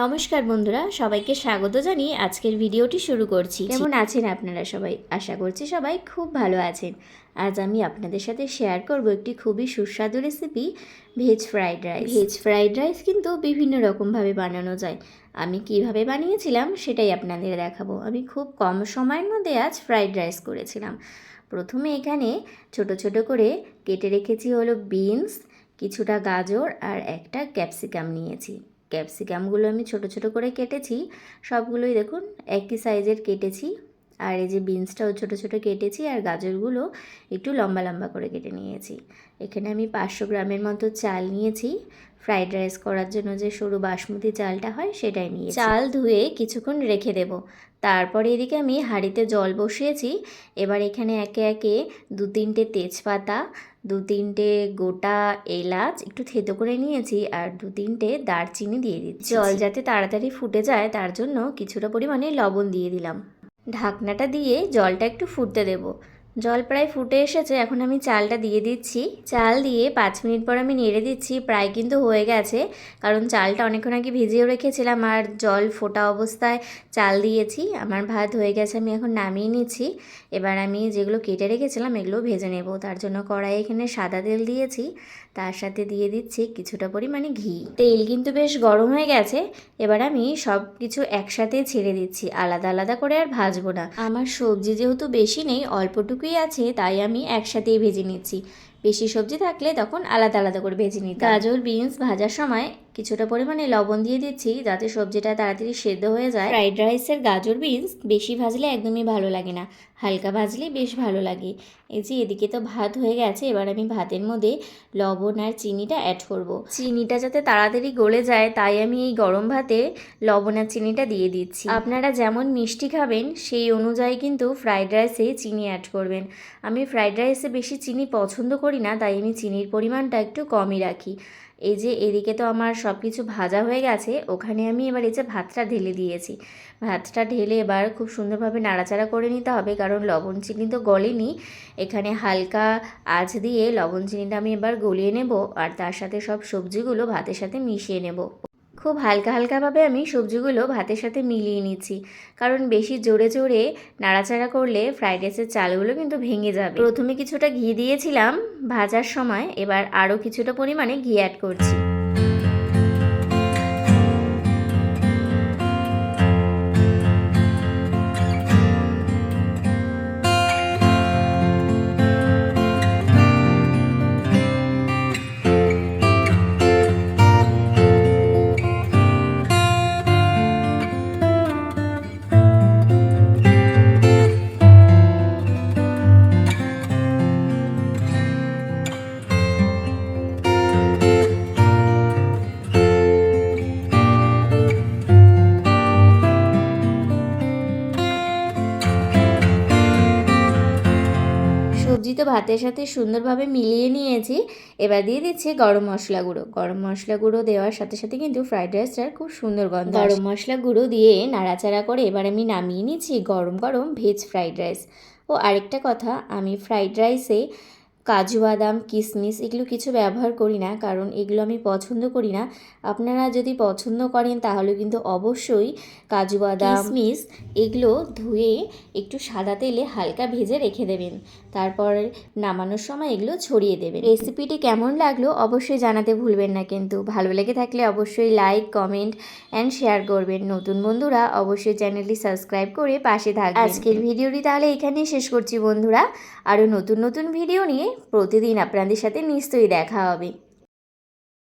নমস্কার বন্ধুরা সবাইকে স্বাগত জানিয়ে আজকের ভিডিওটি শুরু করছি। কেমন আছেন আপনারা সবাই? আশা করছি সবাই খুব ভালো আছেন। আজ আমি আপনাদের সাথে শেয়ার করব একটি খুবই সুস্বাদু recipe veg fried rice veg fried rice কিন্তু বিভিন্ন রকমভাবে বানানো যায়। আমি কীভাবে বানিয়েছিলাম সেটাই আপনাদের দেখাবো। আমি খুব কম সময়ের মধ্যে আজ ফ্রাইড রাইস করেছিলাম। প্রথমে এখানে ছোট ছোট করে কেটে রেখেছি হলো বিনস কিছুটা গাজর আর একটা ক্যাপসিকাম নিয়েছি। ক্যাপসিকামগুলো আমি ছোট ছোট করে কেটেছি সবগুলোই দেখুন একই সাইজের কেটেছি। আর এই যে বিনসটাও ছোট ছোট কেটেছি আর গাজরগুলো একটু লম্বা লম্বা করে কেটে নিয়েছি। এখানে আমি পাঁচশো গ্রামের মতো চাল নিয়েছি। ফ্রাইড রাইস করার জন্য যে সরু বাসমতি চালটা হয় সেটাই নিয়ে চাল ধুয়ে কিছুক্ষণ রেখে দেব। তারপরে এদিকে আমি হাঁড়িতে জল বসিয়েছি। এবার এখানে একে একে দু তিনটে তেজপাতা, দু তিনটে গোটা এলাচ একটু থেতো করে নিয়েছি আর দু তিনটে দারচিনি দিয়ে দিচ্ছি। জল যাতে তাড়াতাড়ি ফুটে যায় তার জন্য কিছুটা পরিমাণে লবণ দিয়ে দিলাম। ঢাকনাটা দিয়ে জলটা একটু ফুটতে দেবো। জল প্রায় ফুটে এসেছে, এখন আমি চালটা দিয়ে দিচ্ছি। চাল দিয়ে পাঁচ মিনিট পর আমি নেড়ে দিচ্ছি, প্রায় কিন্তু হয়ে গেছে। কারণ চালটা অনেকক্ষণ আগে ভিজিয়েও রেখেছিলাম আর জল ফোটা অবস্থায় চাল দিয়েছি। আমার ভাত হয়ে গেছে, আমি এখন নামিয়ে নিচ্ছি। এবার আমি যেগুলো কেটে রেখেছিলাম, এগুলো ভেজে নেব। তার জন্য কড়াই এখানে সাদা তেল দিয়েছি। তার সাথে দিয়ে দিচ্ছি কিছুটা পরিমাণে ঘি। তেল কিন্তু বেশ গরম হয়ে গেছে। এবার আমি সব কিছু একসাথে ছেড়ে দিচ্ছি। আলাদা আলাদা করে আর ভাজবো না। আমার সবজি যেহেতু বেশি নেই অল্পটুকুই আছে তাই আমি একসাথেই ভেজে নিচ্ছি। বেশি সবজি থাকলে তখন আলাদা আলাদা করে ভেজে নিই গাজর, বিনস ভাজার সময় কিছুটা পরিমাণে লবণ দিয়ে দিচ্ছি যাতে সবজিটা তাড়াতাড়ি সেদ্ধ হয়ে যায়। ফ্রাইড রাইসের গাজর বিনস বেশি ভাজলে একদমই ভালো লাগে না হালকা ভাজলে বেশ ভালো লাগে। এই যে এদিকে তো ভাত হয়ে গেছে এবার আমি ভাতের মধ্যে লবণ আর চিনিটা অ্যাড করব। চিনিটা যাতে তাড়াতাড়ি গলে যায় তাই আমি এই গরম ভাতে লবণ আর চিনিটা দিয়ে দিচ্ছি। আপনারা যেমন মিষ্টি খাবেন সেই অনুযায়ী কিন্তু ফ্রাইড রাইসে চিনি অ্যাড করবেন। আমি ফ্রাইড রাইসে বেশি চিনি পছন্দ করি না তাই আমি চিনির পরিমাণটা একটু কমই রাখি। এই যে এদিকে তো আমার সব কিছু ভাজা হয়ে গেছে, ওখানে আমি এবার এই যে ভাতটা ঢেলে দিয়েছি। ভাতটা ঢেলে এবার খুব সুন্দরভাবে নাড়াচাড়া করে নিতে হবে, কারণ লবণ চিনি তো গলেনি। এখানে হালকা আঁচ দিয়ে লবণ চিনিটা আমি এবার গলিয়ে নেব, আর তার সাথে সব সবজিগুলো ভাতের সাথে মিশিয়ে নেব। খুব হালকা হালকাভাবে আমি সবজিগুলো ভাতের সাথে মিলিয়ে নিচ্ছি। কারণ বেশি জোরে জোরে নাড়াচাড়া করলে ফ্রাইড রাইসের চালগুলো কিন্তু ভেঙে যাবে। প্রথমে কিছুটা ঘি দিয়েছিলাম ভাজার সময়, এবার আরও কিছুটা পরিমাণে ঘি অ্যাড করছি। তো ভাতের সাথে সুন্দরভাবে মিলিয়ে নিয়েছি। এবার দিয়ে দিচ্ছি গরম মশলা গুঁড়ো। গরম মশলা গুঁড়ো দেওয়ার সাথে সাথে কিন্তু ফ্রাইড রাইসটার খুব সুন্দর গন্ধ গরম মশলা গুঁড়ো দিয়ে নাড়াচাড়া করে এবার আমি নামিয়ে নিচ্ছি গরম গরম ভেজ ফ্রাইড রাইস। ও আরেকটা কথা আমি ফ্রাইড রাইসে কাজু বাদাম কিশমিশ এগুলো কিছু ব্যবহার করি না কারণ এগুলো আমি পছন্দ করি না। আপনারা যদি পছন্দ করেন তাহলে কিন্তু অবশ্যই কাজু বাদাম কিশমিশ এগুলো ধুয়ে একটু সাদা তেলে হালকা ভেজে রেখে দেবেন। তারপর নামানোর সময় এগুলো ছড়িয়ে দেবেন। রেসিপিটি কেমন লাগল অবশ্যই জানাতে ভুলবেন না কিন্তু। ভালো লেগে থাকলে অবশ্যই লাইক কমেন্ট অ্যান্ড শেয়ার করবেন। নতুন বন্ধুরা অবশ্যই চ্যানেলটি সাবস্ক্রাইব করে পাশে থাকবেন। আজকের ভিডিওটি তাহলে এখানেই শেষ করছি বন্ধুরা। আরও নতুন নতুন ভিডিও নিয়ে প্রতিদিন আপনাদের সাথে নিশ্চয়ই দেখা হবে।